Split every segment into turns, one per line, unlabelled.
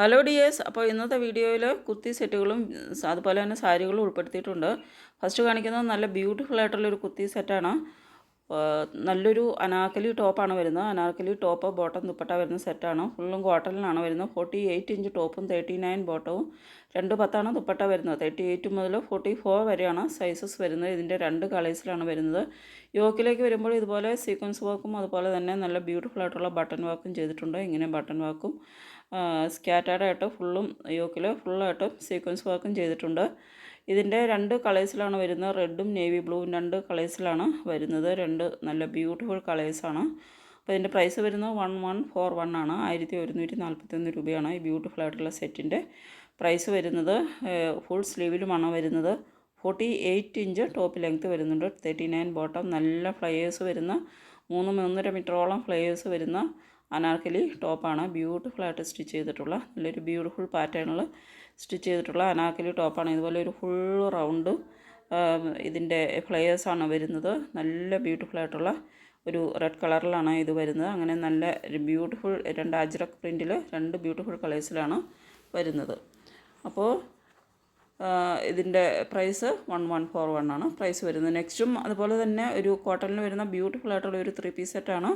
Hello dears അപ്പോൾ ഇന്നത്തെ വീഡിയോയിൽ കുത്തി സെറ്റുകളും അതുപോലെ തന്നെ സാരികളും ഉൾപ്പെടുത്തിയിട്ടുണ്ട്. ഫസ്റ്റ് കാണിക്കുന്നത് നല്ല ബ്യൂട്ടിഫുൾ ആയിട്ടുള്ളൊരു കുത്തി സെറ്റാണ്. നല്ലൊരു അനാർക്കലി ടോപ്പാണ് വരുന്നത്. അനാർക്കലി ടോപ്പ് ബോട്ടം ദുപ്പട്ട വരുന്ന സെറ്റാണ്. ഫുള്ളും കോട്ടണിലാണ് വരുന്നത്. ഫോർട്ടി എയ്റ്റ് ഇഞ്ച് ടോപ്പും തേർട്ടി നയൻ ബോട്ടവും രണ്ട് പത്താണ് ദുപ്പട്ട വരുന്നത്. തേർട്ടി എയ്റ്റ് മുതൽ ഫോർട്ടി ഫോർ വരെയാണ് സൈസസ് വരുന്നത്. ഇതിന്റെ രണ്ട് കളേഴ്സിലാണ് വരുന്നത്. യോക്കിലേക്ക് വരുമ്പോൾ ഇതുപോലെ സീക്വൻസ് വർക്കും അതുപോലെ തന്നെ നല്ല ബ്യൂട്ടിഫുൾ ആയിട്ടുള്ള ബട്ടൺ വർക്കും ചെയ്തിട്ടുണ്ട്. ഇങ്ങനെ ബട്ടൺ വർക്കും സ്കാറ്റേഡ് ആയിട്ട് ഫുള്ളും യോക്കിൽ ഫുള്ളായിട്ടും സീക്വൻസ് വർക്കും ചെയ്തിട്ടുണ്ട്. ഇതിന്റെ രണ്ട് കളേഴ്സിലാണ് വരുന്നത്. റെഡും നേവി ബ്ലൂവും രണ്ട് കളേഴ്സിലാണ് വരുന്നത്. രണ്ട് നല്ല ബ്യൂട്ടിഫുൾ കളേഴ്സാണ് അപ്പോൾ ഇതിന്റെ പ്രൈസ് വരുന്നത് വൺ വൺ ഫോർ വൺ ആണ്. ആയിരത്തി ഒരുന്നൂറ്റി നാൽപ്പത്തൊന്ന് രൂപയാണ് ഈ ബ്യൂട്ടിഫുൾ ആയിട്ടുള്ള സെറ്റിന്റെ പ്രൈസ് വരുന്നത്. ഫുൾ സ്ലീവിലുമാണ് വരുന്നത്. Forty eight inch top length വരുന്നുണ്ട്. തേർട്ടി നയൻ ബോട്ടം നല്ല ഫ്ലയേഴ്സ് വരുന്ന മൂന്ന് മൂന്നര മീറ്ററോളം ഫ്ലയേഴ്സ് വരുന്ന അനാർക്കലി ടോപ്പാണ്. ബ്യൂട്ടിഫുൾ ആയിട്ട് സ്റ്റിച്ച് ചെയ്തിട്ടുള്ള നല്ലൊരു ബ്യൂട്ടിഫുൾ പാറ്റേണിൽ സ്റ്റിച്ച് ചെയ്തിട്ടുള്ള അനാർക്കലി ടോപ്പാണ്. ഇതുപോലെ ഒരു ഫുൾ റൗണ്ട് ഇതിന്റെ ഫ്ലെയേഴ്സാണ് വരുന്നത്. നല്ല ബ്യൂട്ടിഫുൾ ആയിട്ടുള്ള ഒരു റെഡ് കളറിലാണ് ഇത് വരുന്നത്. അങ്ങനെ നല്ല ബ്യൂട്ടിഫുൾ രണ്ട് അജ്രക് പ്രിന്റിൽ രണ്ട് ബ്യൂട്ടിഫുൾ കളേഴ്സിലാണ് വരുന്നത്. അപ്പോൾ ഇതിന്റെ price one one four one ആണ്. പ്രൈസ് വരുന്നത്. നെക്സ്റ്റും അതുപോലെ തന്നെ ഒരു കോട്ടണിൽ വരുന്ന ബ്യൂട്ടിഫുൾ ആയിട്ടുള്ള ഒരു ത്രീ പീസ് സെറ്റാണ്.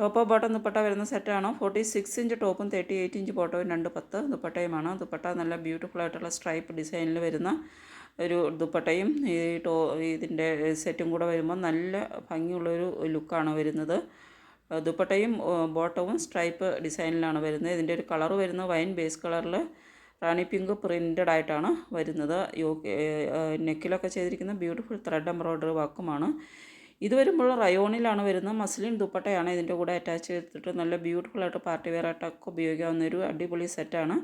ടോപ്പ് ബോട്ടം ദുപ്പട്ട വരുന്ന സെറ്റാണ് ഫോർട്ടി സിക്സ് ഇഞ്ച് ടോപ്പും തേർട്ടി എയ്റ്റ് ഇഞ്ച് ബോട്ടവും രണ്ട് പത്ത് ദുപ്പട്ടയുമാണ്. ദുപ്പട്ട നല്ല ബ്യൂട്ടിഫുൾ ആയിട്ടുള്ള സ്ട്രൈപ്പ് ഡിസൈനിൽ വരുന്ന ഒരു ദുപ്പട്ടയും ഈ ടോ ഇതിന്റെ സെറ്റും കൂടെ വരുമ്പോൾ നല്ല ഭംഗിയുള്ളൊരു ലുക്കാണ് വരുന്നത്. ദുപ്പട്ടയും ബോട്ടവും സ്ട്രൈപ്പ് ഡിസൈനിലാണ് വരുന്നത്. ഇതിന്റെ ഒരു കളർ വരുന്ന വൈൻ ബേസ് കളറിൽ റാണി പിങ്ക് പ്രിന്റഡ് ആയിട്ടാണ് വരുന്നത്. നെക്കിലൊക്കെ ചെയ്തിരിക്കുന്ന ബ്യൂട്ടിഫുൾ ത്രെഡ് എംബ്രോയ്ഡറി വർക്കുമാണ് ഇത് വരുമ്പോൾ റയോണിലാണ് വരുന്നത്. മസ്ലിൻ ദുപ്പട്ടയാണ് ഇതിന്റെ കൂടെ അറ്റാച്ച് ചെയ്തിട്ട് നല്ല ബ്യൂട്ടിഫുൾ ആയിട്ട് പാർട്ടി വെയർ ആയിട്ടൊക്കെ ഉപയോഗിക്കാവുന്ന ഒരു അടിപൊളി സെറ്റാണ്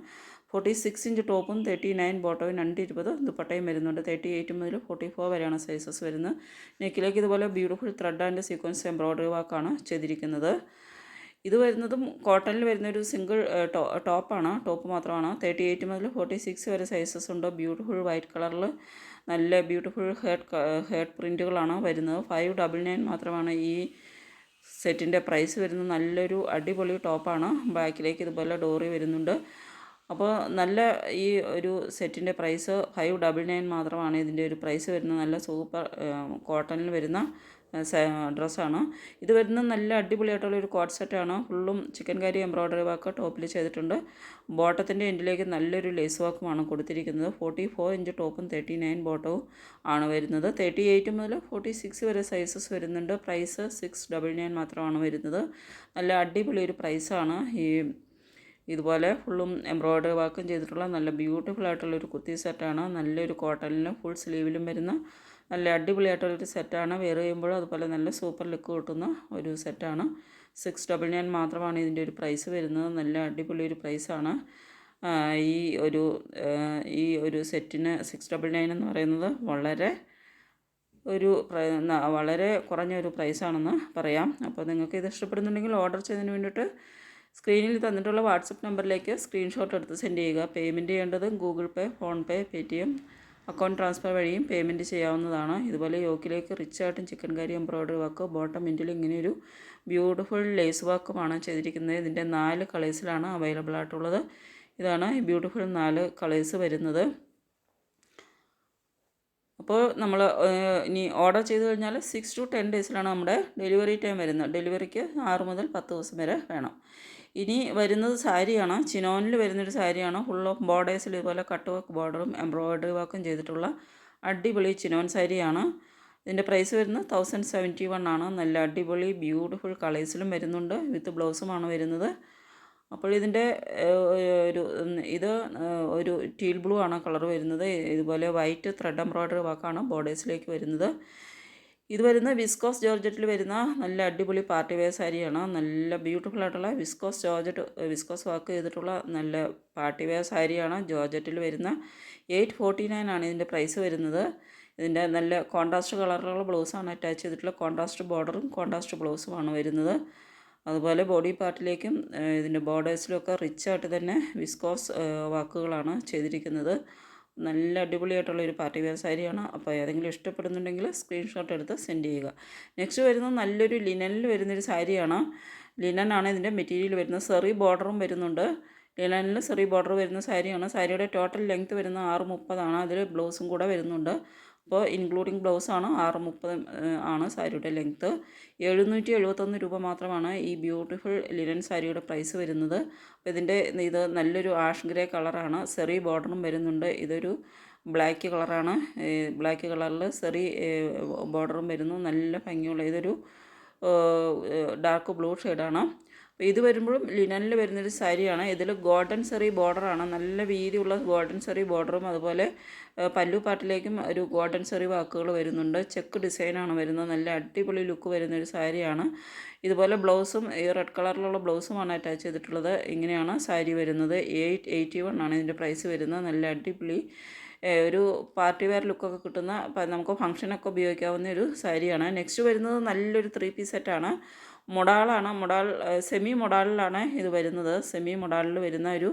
ഫോർട്ടി സിക്സ് ഇഞ്ച് ടോപ്പും തേർട്ടി നയൻ ബോട്ടവും രണ്ട് ഇരുപത് ദുപ്പട്ടയും വരുന്നുണ്ട്. തേർട്ടി എയ്റ്റ് മുതൽ ഫോർട്ടി ഫോർ വരെയാണ് സൈസസ് വരുന്നത്. നെക്കിലേക്ക് ഇതുപോലെ beautiful thread and sequence embroidery വർക്കാണ് ചെയ്തിരിക്കുന്നത്. ഇത് വരുന്നതും കോട്ടണിൽ വരുന്ന ഒരു സിംഗിൾ ടോപ്പാണ്. ടോപ്പ് മാത്രമാണ്. തേർട്ടി എയ്റ്റ് മുതൽ ഫോർട്ടി സിക്സ് വരെ സൈസസ് ഉണ്ട്. ബ്യൂട്ടിഫുൾ വൈറ്റ് കളറിൽ നല്ല ബ്യൂട്ടിഫുൾ ഹെഡ് ഹെഡ് പ്രിന്റുകളാണ് വരുന്നത്. ഫൈവ് ഡബിൾ നയൻ മാത്രമാണ് ഈ സെറ്റിന്റെ പ്രൈസ് വരുന്നത്. നല്ലൊരു അടിപൊളി ടോപ്പാണ് ബാക്കിലേക്ക് ഇതുപോലെ ഡോറി വരുന്നുണ്ട്. അപ്പോൾ നല്ല ഈ ഒരു സെറ്റിന്റെ പ്രൈസ് ഫൈവ് ഡബിൾ നയൻ മാത്രമാണ് ഇതിന്റെ ഒരു പ്രൈസ് വരുന്നത്. നല്ല സൂപ്പർ കോട്ടണിൽ വരുന്ന ഡ്രസ്സാണ്. ഇത് വരുന്ന നല്ല അടിപൊളിയായിട്ടുള്ള ഒരു കോട്ട് സെറ്റാണ് ഫുള്ളും ചിക്കൻ കറി എംബ്രോയ്ഡറി വർക്ക് ടോപ്പിൽ ചെയ്തിട്ടുണ്ട്. ബോട്ടത്തിന്റെ എൻഡിലേക്ക് നല്ലൊരു ലേസ് വർക്കുമാണ് കൊടുത്തിരിക്കുന്നത്. ഫോർട്ടി ഫോർ ഇഞ്ച് ടോപ്പും തേർട്ടി നയൻ ബോട്ടവും ആണ് വരുന്നത്. തേർട്ടി എയ്റ്റ് മുതൽ ഫോർട്ടി സിക്സ് വരെ സൈസസ് വരുന്നുണ്ട്. പ്രൈസ് സിക്സ് ഡബിൾ നയൻ മാത്രമാണ് വരുന്നത്. നല്ല അടിപൊളി ഒരു പ്രൈസാണ് ഈ ഇതുപോലെ ഫുള്ളും എംബ്രോയ്ഡറി വർക്കും ചെയ്തിട്ടുള്ള നല്ല ബ്യൂട്ടിഫുൾ ആയിട്ടുള്ള ഒരു കുർത്തി സെറ്റാണ് നല്ലൊരു കോട്ടണിലും ഫുൾ സ്ലീവിലും വരുന്ന നല്ല അടിപൊളിയായിട്ടുള്ളൊരു സെറ്റാണ്. വെയർ ചെയ്യുമ്പോഴും അതുപോലെ നല്ല സൂപ്പർ ലുക്ക് കിട്ടുന്ന ഒരു സെറ്റാണ്. സിക്സ് ഡബിൾ നയൻ മാത്രമാണ് ഇതിന്റെ ഒരു പ്രൈസ് വരുന്നത്. നല്ല അടിപൊളി ഒരു പ്രൈസാണ്. ഈ ഒരു ഈ ഒരു സെറ്റിന് സിക്സ് ഡബിൾ നയൻ എന്ന് പറയുന്നത് വളരെ ഒരു വളരെ കുറഞ്ഞ ഒരു പ്രൈസാണെന്ന് പറയാം. അപ്പോൾ നിങ്ങൾക്ക് ഇത് ഇഷ്ടപ്പെടുന്നുണ്ടെങ്കിൽ ഓർഡർ ചെയ്തതിന് വേണ്ടിയിട്ട് സ്ക്രീനിൽ തന്നിട്ടുള്ള വാട്സപ്പ് നമ്പറിലേക്ക് സ്ക്രീൻഷോട്ട് എടുത്ത് സെൻഡ് ചെയ്യുക. പേയ്മെന്റ് ചെയ്യേണ്ടത് Google Pay PhonePe Paytm account transfer വഴിയും പേയ്മെന്റ് ചെയ്യാവുന്നതാണ്. ഇതുപോലെ യോക്കിലേക്ക് റിച്ച് ആയിട്ടും chikankari embroidery work bottom മിന്റിൽ ഇങ്ങനെയൊരു ബ്യൂട്ടിഫുൾ ലേസ് വർക്കുമാണ് ചെയ്തിരിക്കുന്നത്. ഇതിന്റെ നാല് കളേഴ്സിലാണ് അവൈലബിൾ ആയിട്ടുള്ളത്. ഇതാണ് ബ്യൂട്ടിഫുൾ നാല് കളേഴ്സ് വരുന്നത്. അപ്പോൾ നമ്മൾ ഇനി ഓർഡർ ചെയ്ത് കഴിഞ്ഞാൽ സിക്സ് ടു ടെൻ ഡേയ്സിലാണ് നമ്മുടെ ഡെലിവറി ടൈം വരുന്നത്. ഡെലിവറിക്ക് ആറ് മുതൽ പത്ത് ദിവസം വരെ വേണം. ഇനി വരുന്നത് സാരിയാണ്. ചിനോനിൽ വരുന്നൊരു സാരിയാണ്. ഫുൾ ഓഫ് ബോർഡേഴ്സിൽ ഇതുപോലെ കട്ട് വർക്ക് ബോർഡറും എംബ്രോയ്ഡറി വർക്കും ചെയ്തിട്ടുള്ള അടിപൊളി ചിനോൻ സാരിയാണ്. ഇതിന്റെ പ്രൈസ് വരുന്നത് തൗസൻഡ് സെവന്റി വൺ ആണ്. നല്ല അടിപൊളി ബ്യൂട്ടിഫുൾ കളേഴ്സിലും വരുന്നുണ്ട്. വിത്ത് ബ്ലൗസുമാണ് വരുന്നത്. അപ്പോൾ ഇതിന്റെ ഒരു ഇത് ഒരു ടീൽ ബ്ലൂ ആണ് കളർ വരുന്നത്. ഇതുപോലെ വൈറ്റ് ത്രെഡ് എംബ്രോയ്ഡറി വർക്കാണ് ബോർഡേഴ്സിലേക്ക് വരുന്നത്. ഇത് വരുന്ന വിസ്കോസ് ജോർജറ്റിൽ വരുന്ന നല്ല അടിപൊളി പാർട്ടി വെയർ സാരിയാണ് നല്ല ബ്യൂട്ടിഫുൾ ആയിട്ടുള്ള വിസ്കോസ് ജോർജറ്റ് വിസ്കോസ് വർക്ക് ചെയ്തിട്ടുള്ള നല്ല പാർട്ടി വെയർ സാരിയാണ് ജോർജറ്റിൽ വരുന്ന. എയ്റ്റ് ഫോർട്ടി നയൻ ആണ് ഇതിന്റെ പ്രൈസ് വരുന്നത്. ഇതിന്റെ നല്ല കോൺട്രാസ്റ്റ് കളറുള്ള ബ്ലൗസാണ് അറ്റാച്ച് ചെയ്തിട്ടുള്ള കോൺട്രാസ്റ്റ് ബോർഡറും കോൺട്രാസ്റ്റ് ബ്ലൗസുമാണ് വരുന്നത്. അതുപോലെ ബോഡി പാർട്ടിലേക്കും ഇതിന്റെ ബോർഡേഴ്സിലൊക്കെ റിച്ചായിട്ട് തന്നെ വിസ്കോസ് വാക്കുകളാണ് ചെയ്തിരിക്കുന്നത്. നല്ല അടിപൊളിയായിട്ടുള്ള ഒരു പാർട്ടി വെയർ സാരിയാണ്. അപ്പോൾ ഏതെങ്കിലും ഇഷ്ടപ്പെടുന്നുണ്ടെങ്കിൽ സ്ക്രീൻഷോട്ട് എടുത്ത് സെൻഡ് ചെയ്യുക. നെക്സ്റ്റ് വരുന്നത് നല്ലൊരു ലിനനിൽ വരുന്നൊരു സാരിയാണ്. ലിനനാണ് ഇതിന്റെ മെറ്റീരിയൽ വരുന്നത്. സെറി ബോർഡറും വരുന്നുണ്ട്. ലിനനിൽ സെറി ബോർഡർ വരുന്ന സാരിയാണ്. സാരിയുടെ ടോട്ടൽ ലെങ്ത്ത് വരുന്നത് ആറ് മുപ്പതാണ്. അതിൽ ബ്ലൗസും കൂടെ വരുന്നുണ്ട്. അപ്പോൾ ഇൻക്ലൂഡിങ് ബ്ലൗസാണ് ആറ് മുപ്പത് ആണ് സാരിയുടെ ലെങ്ത്ത് എഴുന്നൂറ്റി എഴുപത്തൊന്ന് രൂപ മാത്രമാണ് ഈ ബ്യൂട്ടിഫുൾ ലിനൻ സാരിയുടെ പ്രൈസ് വരുന്നത്. അപ്പോൾ ഇതിന്റെ ഇത് നല്ലൊരു ആഷ് ഗ്രേ കളറാണ് സെറി ബോർഡറും വരുന്നുണ്ട്. ഇതൊരു ബ്ലാക്ക് കളറാണ് ബ്ലാക്ക് കളറിൽ സെറി ബോർഡറും വരുന്നു. നല്ല ഭംഗിയുള്ള ഇതൊരു ഡാർക്ക് ബ്ലൂ ഷെയ്ഡാണ് അപ്പോൾ ഇത് വരുമ്പോഴും ലിനനിൽ വരുന്നൊരു സാരിയാണ്. ഇതിൽ ഗോൾഡൻ സെറി ബോർഡറാണ് നല്ല വീതിയുള്ള ഗോൾഡൻ സെറി ബോർഡറും അതുപോലെ പല്ലു പാട്ടിലേക്കും ഒരു ഗോൾഡൻ സെറി വാക്കുകൾ വരുന്നുണ്ട്. ചെക്ക് ഡിസൈനാണ് വരുന്നത്. നല്ല അടിപൊളി ലുക്ക് വരുന്നൊരു സാരിയാണ്. ഇതുപോലെ ബ്ലൗസും ഈ റെഡ് കളറിലുള്ള ബ്ലൗസുമാണ് അറ്റാച്ച് ചെയ്തിട്ടുള്ളത്. ഇങ്ങനെയാണ് സാരി വരുന്നത്. എയ്റ്റ് എയ്റ്റി വൺ ആണ് ഇതിന്റെ പ്രൈസ് വരുന്നത്. നല്ല അടിപൊളി ഒരു പാർട്ടി വെയർ ലുക്കൊക്കെ കിട്ടുന്ന നമുക്ക് ഫംഗ്ഷനൊക്കെ ഉപയോഗിക്കാവുന്ന ഒരു സാരിയാണ്. നെക്സ്റ്റ് വരുന്നത് നല്ലൊരു ത്രീ പീസ് സെറ്റാണ്. മൊഡാളാണ്. മൊഡാൾ സെമി മൊഡാളിലാണ് ഇത് വരുന്നത്. സെമി മൊഡാളിൽ വരുന്ന ഒരു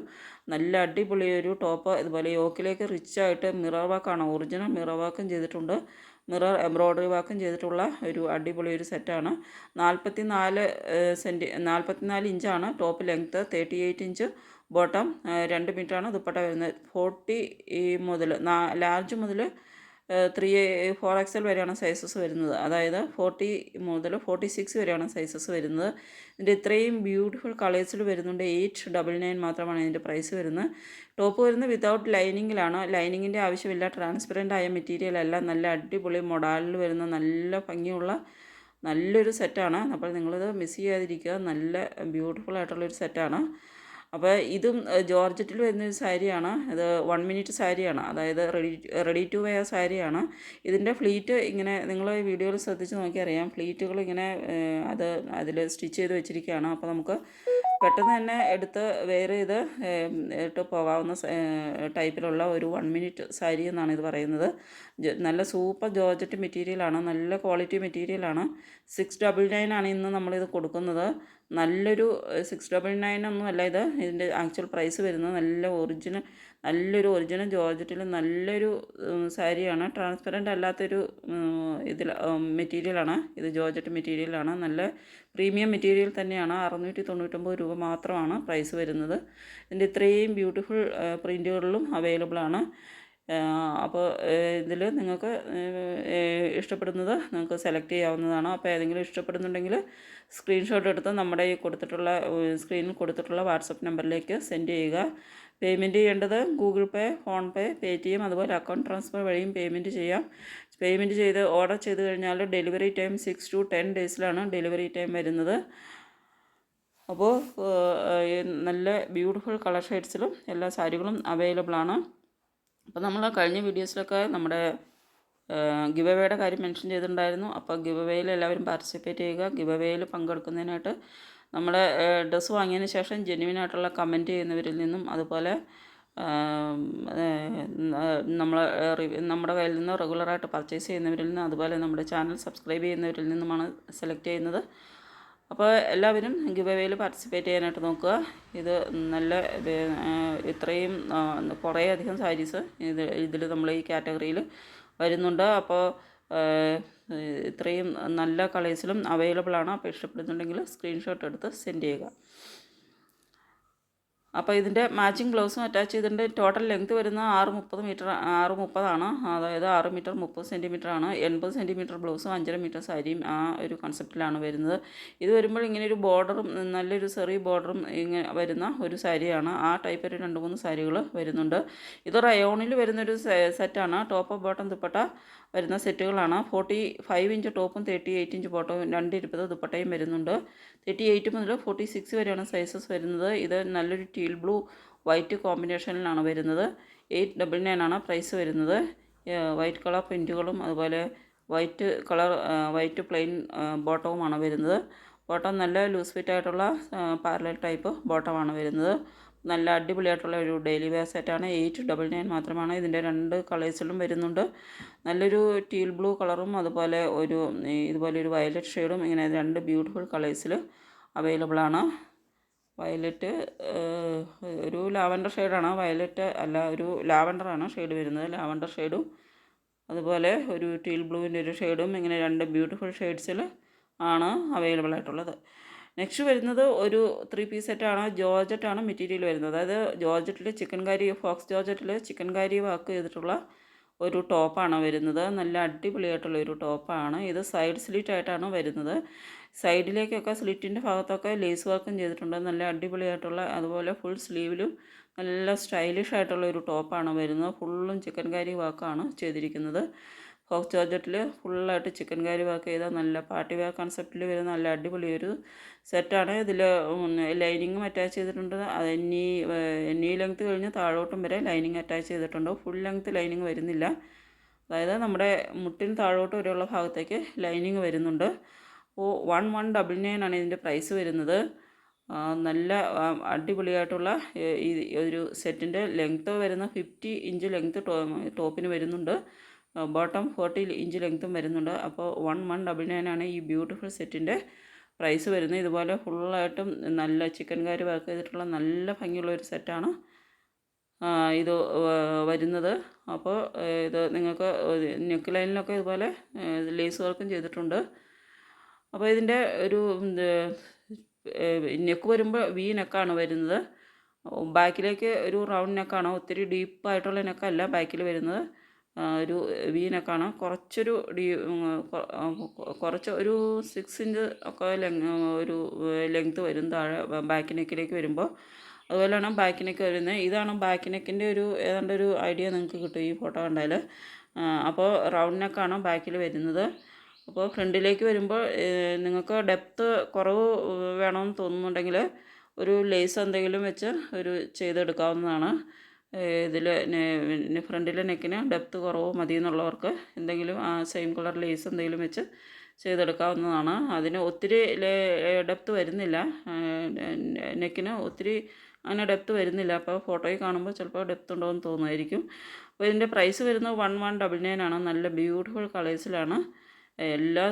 നല്ല അടിപൊളി ഒരു ടോപ്പ്. ഇതുപോലെ യോക്കിലേക്ക് റിച്ചായിട്ട് മിറർ വർക്കാണ് ഒറിജിനൽ മിറർ വർക്കും ചെയ്തിട്ടുണ്ട്. മിറർ എംബ്രോയ്ഡറി വർക്കും ചെയ്തിട്ടുള്ള ഒരു അടിപൊളി ഒരു സെറ്റാണ് നാൽപ്പത്തി നാല് സെന്റി നാൽപ്പത്തി നാല് ഇഞ്ചാണ് top length thirty eight inch bottom രണ്ട് മീറ്ററാണ് ദുപ്പട്ട വരുന്നത്. ഫോർട്ടി മുതൽ ലാർജ് മുതൽ ത്രീ ഫോർ എക്സൽ വരെയാണ് സൈസസ് വരുന്നത്. അതായത് ഫോർട്ടി മുതൽ ഫോർട്ടി സിക്സ് വരെയാണ് സൈസസ് വരുന്നത്. ഇതിന്റെ ഇത്രയും ബ്യൂട്ടിഫുൾ കളേഴ്സിൽ വരുന്നുണ്ട്. എയ്റ്റ് ഡബിൾ നയൻ മാത്രമാണ് ഇതിന്റെ പ്രൈസ് വരുന്നത്. ടോപ്പ് വരുന്നത് വിതൗട്ട് ലൈനിങ്ങിലാണ് ലൈനിങ്ങിന്റെ ആവശ്യമില്ല. ട്രാൻസ്പെറന്റ് ആയ മെറ്റീരിയൽ അല്ല. നല്ല അടിപൊളി മൊഡാലിൽ വരുന്ന നല്ല ഭംഗിയുള്ള നല്ലൊരു സെറ്റാണ് അപ്പോൾ നിങ്ങളിത് മിസ് ചെയ്യാതിരിക്കുക. നല്ല ബ്യൂട്ടിഫുൾ ആയിട്ടുള്ളൊരു സെറ്റാണ് അപ്പോൾ ഇതും ജോർജറ്റിൽ വരുന്ന ഒരു സാരിയാണ്. ഇത് വൺ മിനിറ്റ് സാരിയാണ്. അതായത് റെഡി റെഡി ടു വെയർ സാരിയാണ്. ഇതിന്റെ ഫ്ലീറ്റ് ഇങ്ങനെ നിങ്ങൾ വീഡിയോയിൽ ശ്രദ്ധിച്ച് നോക്കിയാൽ അറിയാം. ഫ്ലീറ്റുകൾ ഇങ്ങനെ അത് അതിൽ സ്റ്റിച്ച് ചെയ്ത് വെച്ചിരിക്കുകയാണ് അപ്പോൾ നമുക്ക് പെട്ടെന്ന് തന്നെ എടുത്ത് വെയർ ചെയ്ത് ഇട്ട് പോകാവുന്ന ടൈപ്പിലുള്ള ഒരു വൺ മിനിറ്റ് സാരി എന്നാണ് ഇത് പറയുന്നത്. നല്ല സൂപ്പർ ജോർജറ്റ് മെറ്റീരിയലാണ്. നല്ല ക്വാളിറ്റി മെറ്റീരിയലാണ്. സിക്സ് ഡബിൾ നയൻ ആണ് ഇന്ന് നമ്മളിത് കൊടുക്കുന്നത്. നല്ലൊരു സിക്സ് ഡബിൾ നയൻ ഒന്നുമല്ല ഇത്. ഇതിന്റെ ആക്ച്വൽ പ്രൈസ് വരുന്നത് നല്ല ഒറിജിനൽ നല്ലൊരു ഒറിജിനൽ ജോർജറ്റിൽ നല്ലൊരു സാരിയാണ് ട്രാൻസ്പെറന്റ് അല്ലാത്തൊരു ഇതിൽ മെറ്റീരിയലാണ് ഇത് ജോർജറ്റ് മെറ്റീരിയലാണ് നല്ല പ്രീമിയം മെറ്റീരിയൽ തന്നെയാണ്. അറുന്നൂറ്റി തൊണ്ണൂറ്റൊമ്പത് രൂപ മാത്രമാണ് പ്രൈസ് വരുന്നത്. ഇതിന്റെ ഇത്രയും ബ്യൂട്ടിഫുൾ പ്രിന്റുകളിലും അവൈലബിൾ ആണ്. അപ്പോൾ ഇതിൽ നിങ്ങൾക്ക് ഇഷ്ടപ്പെടുന്നത് നിങ്ങൾക്ക് സെലക്ട് ചെയ്യാവുന്നതാണ്. അപ്പോൾ ഏതെങ്കിലും ഇഷ്ടപ്പെടുന്നുണ്ടെങ്കിൽ സ്ക്രീൻഷോട്ട് എടുത്ത് നമ്മുടെ ഈ കൊടുത്തിട്ടുള്ള സ്ക്രീനിൽ കൊടുത്തിട്ടുള്ള വാട്സപ്പ് നമ്പറിലേക്ക് സെൻഡ് ചെയ്യുക. പേയ്മെന്റ് ചെയ്യേണ്ടത് Google Pay phone pay Paytm അതുപോലെ അക്കൗണ്ട് ട്രാൻസ്ഫർ വഴിയും പേയ്മെന്റ് ചെയ്യാം. പേയ്മെന്റ് ചെയ്ത് ഓർഡർ ചെയ്ത് കഴിഞ്ഞാൽ delivery time six to ten ഡേയ്സിലാണ് delivery time വരുന്നത്. അപ്പോൾ നല്ല ബ്യൂട്ടിഫുൾ കളർ ഷെയ്ഡ്സിലും എല്ലാ സാരികളും അവൈലബിൾ ആണ് അപ്പോൾ നമ്മൾ കഴിഞ്ഞ വീഡിയോസിലൊക്കെ നമ്മുടെ ഗിവ് അവേയുടെ കാര്യം മെൻഷൻ ചെയ്തിട്ടുണ്ടായിരുന്നു. അപ്പോൾ ഗിവ് അവേയിൽ എല്ലാവരും പാർട്ടിസിപ്പേറ്റ് ചെയ്യുക. ഗിവ് അവേയിൽ പങ്കെടുക്കുന്നതിനായിട്ട് നമ്മുടെ ഡ്രസ്സ് വാങ്ങിയതിന് ശേഷം ജെന്യുവിനായിട്ടുള്ള കമന്റ് ചെയ്യുന്നവരിൽ നിന്നും അതുപോലെ നമ്മൾ നമ്മുടെ കയ്യിൽ നിന്ന് റെഗുലറായിട്ട് പർച്ചേസ് ചെയ്യുന്നവരിൽ നിന്നും അതുപോലെ നമ്മുടെ ചാനൽ സബ്സ്ക്രൈബ് ചെയ്യുന്നവരിൽ നിന്നുമാണ് സെലക്ട് ചെയ്യുന്നത്. അപ്പോൾ എല്ലാവരും ഗിവ് പാർട്ടിസിപ്പേറ്റ് ചെയ്യാനായിട്ട് നോക്കുക. ഇത് നല്ല ഇത്രയും കുറേ അധികം സാരീസ് ഇത് ഇതിൽ നമ്മൾ ഈ കാറ്റഗറിയിൽ വരുന്നുണ്ട്. അപ്പോൾ ഇത്രയും നല്ല കളേഴ്സിലും അവൈലബിൾ ആണ്. അപ്പോൾ ഇഷ്ടപ്പെടുന്നുണ്ടെങ്കിൽ സ്ക്രീൻഷോട്ട് എടുത്ത് സെൻഡ് ചെയ്യുക. അപ്പോൾ ഇതിന്റെ മാച്ചിങ് ബ്ലൗസും അറ്റാച്ച് ചെയ്തിട്ടുണ്ട്. ടോട്ടൽ ലെങ്ത് വരുന്ന ആറ് മുപ്പത് മീറ്റർ ആറ് മുപ്പതാണ്. അതായത് ആറ് മീറ്റർ മുപ്പത് സെന്റിമീറ്റർ ആണ്. എൺപത് സെന്റിമീറ്റർ ബ്ലൗസും അഞ്ചര മീറ്റർ സാരിയും ആ ഒരു കൺസെപ്റ്റിലാണ് വരുന്നത്. ഇത് വരുമ്പോൾ ഇങ്ങനെ ഒരു ബോർഡറും നല്ലൊരു ചെറിയ ബോർഡറും ഇങ്ങനെ വരുന്ന ഒരു സാരിയാണ് ആ ടൈപ്പ് ഒരു രണ്ട് മൂന്ന് സാരികൾ വരുന്നുണ്ട്. ഇത് റയോണിൽ വരുന്നൊരു സെറ്റാണ് ടോപ്പ് ബോട്ടം ദുപ്പട്ട വരുന്ന സെറ്റുകളാണ് ഫോർട്ടി ഫൈവ് ഇഞ്ച് ടോപ്പും തേർട്ടി എയ്റ്റ് ഇഞ്ച് ബോട്ടവും രണ്ട് ഇരുപത് ദുപ്പട്ടയും വരുന്നുണ്ട്. തേർട്ടി എയ്റ്റ് മുതൽ ഫോർട്ടി സിക്സ് വരെയാണ് സൈസസ് വരുന്നത്. ഇത് നല്ലൊരു ടീൽ ബ്ലൂ വൈറ്റ് കോമ്പിനേഷനിലാണ് വരുന്നത്. എയ്റ്റ് ഡബിൾ നയൻ ആണ് പ്രൈസ് വരുന്നത്. വൈറ്റ് കളർ പ്രിന്റുകളും അതുപോലെ വൈറ്റ് കളർ വൈറ്റ് പ്ലെയിൻ ബോട്ടവുമാണ് വരുന്നത്. ബോട്ടം നല്ല ലൂസ് ഫിറ്റ് ആയിട്ടുള്ള പാരലൽ ടൈപ്പ് ബോട്ടമാണ് വരുന്നത്. നല്ല അടിപൊളിയായിട്ടുള്ള ഒരു ഡെയിലി വെയർ സെറ്റാണ് എയ്റ്റ് ഡബിൾ നയൻ മാത്രമാണ് ഇതിന്റെ രണ്ട് കളേഴ്സിലും വരുന്നുണ്ട്. നല്ലൊരു ടീൽ ബ്ലൂ കളറും അതുപോലെ ഒരു ഇതുപോലെ ഒരു വയലറ്റ് ഷെയ്ഡും ഇങ്ങനെ രണ്ട് ബ്യൂട്ടിഫുൾ കളേഴ്സിൽ അവൈലബിൾ ആണ്. വയലറ്റ് ഒരു ലാവൻഡർ ഷെയ്ഡാണ്. വയലറ്റ് അല്ല ഒരു ലാവൻഡറാണ് ഷെയ്ഡ് വരുന്നത്. ലാവൻഡർ ഷെയ്ഡും അതുപോലെ ഒരു ടീൽ ബ്ലൂവിന്റെ ഒരു ഷെയ്ഡും ഇങ്ങനെ രണ്ട് ബ്യൂട്ടിഫുൾ ഷെയ്ഡ്സിൽ ആണ് അവൈലബിൾ ആയിട്ടുള്ളത്. നെക്സ്റ്റ് വരുന്നത് ഒരു ത്രീ പീസ് സെറ്റാണ്. ജോർജറ്റാണ് മെറ്റീരിയൽ വരുന്നത്. അതായത് ജോർജറ്റിൽ ചിക്കൻ കാരി ഫോക്സ് ജോർജറ്റിൽ ചിക്കൻ കാരി വർക്ക് ചെയ്തിട്ടുള്ള ഒരു ടോപ്പാണ് വരുന്നത്. നല്ല അടിപൊളിയായിട്ടുള്ള ഒരു ടോപ്പാണ്. ഇത് സൈഡ് സ്ലിറ്റ് ആയിട്ടാണ് വരുന്നത്. സൈഡിലേക്കൊക്കെ സ്ലിറ്റിന്റെ ഭാഗത്തൊക്കെ ലേസ് വർക്കും ചെയ്തിട്ടുണ്ട്. നല്ല അടിപൊളിയായിട്ടുള്ള അതുപോലെ ഫുൾ സ്ലീവിലും നല്ല സ്റ്റൈലിഷ് ആയിട്ടുള്ള ഒരു ടോപ്പാണ് വരുന്നത്. ഫുള്ളും ചിക്കൻ കാരി വർക്കാണ് ചെയ്തിരിക്കുന്നത്. ഹോക്ക് ജോർജറ്റിൽ ഫുള്ളായിട്ട് ചിക്കൻ കാരി വർക്ക് ചെയ്ത നല്ല പാർട്ടി വെയർ കൺസെപ്റ്റിൽ വരുന്ന നല്ല അടിപൊളി ഒരു സെറ്റാണ് ഇതിൽ ലൈനിങ്ങും അറ്റാച്ച് ചെയ്തിട്ടുണ്ട്. അത് എന്നീ എന്നീ ലെങ്ത്ത് കഴിഞ്ഞ് താഴോട്ടും വരെ ലൈനിങ് അറ്റാച്ച് ചെയ്തിട്ടുണ്ട്. ഫുൾ ലെങ്ത്ത് ലൈനിങ് വരുന്നില്ല. അതായത് നമ്മുടെ മുട്ടിന് താഴോട്ട് വരെയുള്ള ഭാഗത്തേക്ക് ലൈനിങ് വരുന്നുണ്ട്. അപ്പോൾ വൺ വൺ ഡബിൾ നയൻ ആണ് ഇതിന്റെ പ്രൈസ് വരുന്നത്. നല്ല അടിപൊളിയായിട്ടുള്ള ഈ ഒരു സെറ്റിന്റെ ലെങ്ത്ത് വരുന്ന ഫിഫ്റ്റി ഇഞ്ച് ലെങ്ത്ത് ടോപ്പിന് വരുന്നുണ്ട്. ബോട്ടം ഫോർട്ടി ഇഞ്ച് ലെങ്ത്തും വരുന്നുണ്ട്. അപ്പോൾ വൺ വൺ ഡബിൾ നയൻ ആണ് ഈ ബ്യൂട്ടിഫുൾ സെറ്റിന്റെ പ്രൈസ് വരുന്നത്. ഇതുപോലെ ഫുള്ളായിട്ടും നല്ല ചിക്കൻ കാരി വർക്ക് ചെയ്തിട്ടുള്ള നല്ല ഭംഗിയുള്ള ഒരു സെറ്റാണ് ഇത് വരുന്നത്. അപ്പോൾ ഇത് നിങ്ങൾക്ക് നെക്ക് ലൈനിലൊക്കെ ഇതുപോലെ ലേസ് വർക്കും ചെയ്തിട്ടുണ്ട്. അപ്പോൾ ഇതിന്റെ ഒരു നെക്ക് വരുമ്പോൾ വി നെക്കാണ് വരുന്നത്. ബാക്കിലേക്ക് ഒരു റൗണ്ട് നെക്കാണ് ഒത്തിരി ഡീപ്പായിട്ടുള്ള നെക്കല്ല ബാക്കിൽ വരുന്നത്. ഒരു വി നെക്കാണ്. കുറച്ചൊരു ഡീ കുറച്ച് ഒരു സിക്സ് ഇഞ്ച് ഒക്കെ ലെങ് ഒരു ലെങ്ത് വരും താഴെ ബാക്ക് നെക്കിലേക്ക് വരുമ്പോൾ അതുപോലെയാണ് ബാക്ക് നെക്ക് വരുന്നത്. ഇതാണ് ബാക്ക് നെക്കിന്റെ ഒരു ഏതാണ്ട് ഒരു ഐഡിയ നിങ്ങൾക്ക് കിട്ടും ഈ ഫോട്ടോ കണ്ടാൽ അപ്പോൾ റൗണ്ട് നെക്കാണ് ബാക്കിൽ വരുന്നത്. അപ്പോൾ ഫ്രണ്ടിലേക്ക് വരുമ്പോൾ നിങ്ങൾക്ക് ഡെപ്ത്ത് കുറവ് വേണമെന്ന് തോന്നുന്നുണ്ടെങ്കിൽ ഒരു ലേസ് എന്തെങ്കിലും വെച്ച് ഒരു ചെയ്തെടുക്കാവുന്നതാണ്. ഇതിൽ ഫ്രണ്ടിലെ നെക്കിന് ഡെപ്ത്ത് കുറവ് മതി എന്നുള്ളവർക്ക് എന്തെങ്കിലും ആ സെയിം കളർ ലേസ് എന്തെങ്കിലും വെച്ച് ചെയ്തെടുക്കാവുന്നതാണ്. അതിന് ഒത്തിരി ഡെപ്ത്ത് വരുന്നില്ല. നെക്കിന് ഒത്തിരി അങ്ങനെ ഡെപ്ത്ത് വരുന്നില്ല. അപ്പോൾ ഫോട്ടോയിൽ കാണുമ്പോൾ ചിലപ്പോൾ ഡെപ്ത്ത് ഉണ്ടോ എന്ന് തോന്നുമായിരിക്കും. അപ്പോൾ ഇതിന്റെ പ്രൈസ് വരുന്നത് വൺ വൺ ഡബിൾ നയൻ ആണ്. നല്ല ബ്യൂട്ടിഫുൾ കളേഴ്സിലാണ്. എല്ലാ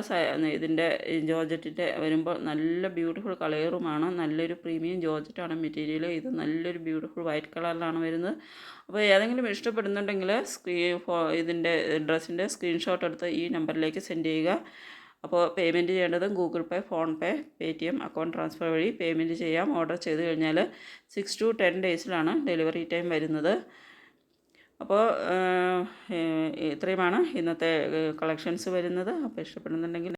ഇതിന്റെ ജോർജറ്റിന്റെ വരുമ്പോൾ നല്ല ബ്യൂട്ടിഫുൾ കളറുമാണ്. നല്ലൊരു പ്രീമിയം ജോർജറ്റാണ് മെറ്റീരിയൽ. ഇത് നല്ലൊരു ബ്യൂട്ടിഫുൾ വൈറ്റ് കളറിലാണ് വരുന്നത്. അപ്പോൾ ഏതെങ്കിലും ഇഷ്ടപ്പെടുന്നുണ്ടെങ്കിൽ സ്ക്രീ ഫോ ഇതിന്റെ ഡ്രസ്സിന്റെ സ്ക്രീൻഷോട്ട് എടുത്ത് ഈ നമ്പറിലേക്ക് സെൻഡ് ചെയ്യുക. അപ്പോൾ പേയ്മെന്റ് ചെയ്യേണ്ടത് Google Pay phone pay Paytm account transfer വഴി പേയ്മെന്റ് ചെയ്യാം. ഓർഡർ ചെയ്ത് കഴിഞ്ഞാൽ സിക്സ് ടു ടെൻ ഡേയ്സിലാണ് ഡെലിവറി ടൈം വരുന്നത്. അപ്പോൾ ഇത്രയുമാണ് ഇന്നത്തെ കളക്ഷൻസ് വരുന്നത്. അപ്പോൾ ഇഷ്ടപ്പെടുന്നുണ്ടെങ്കിൽ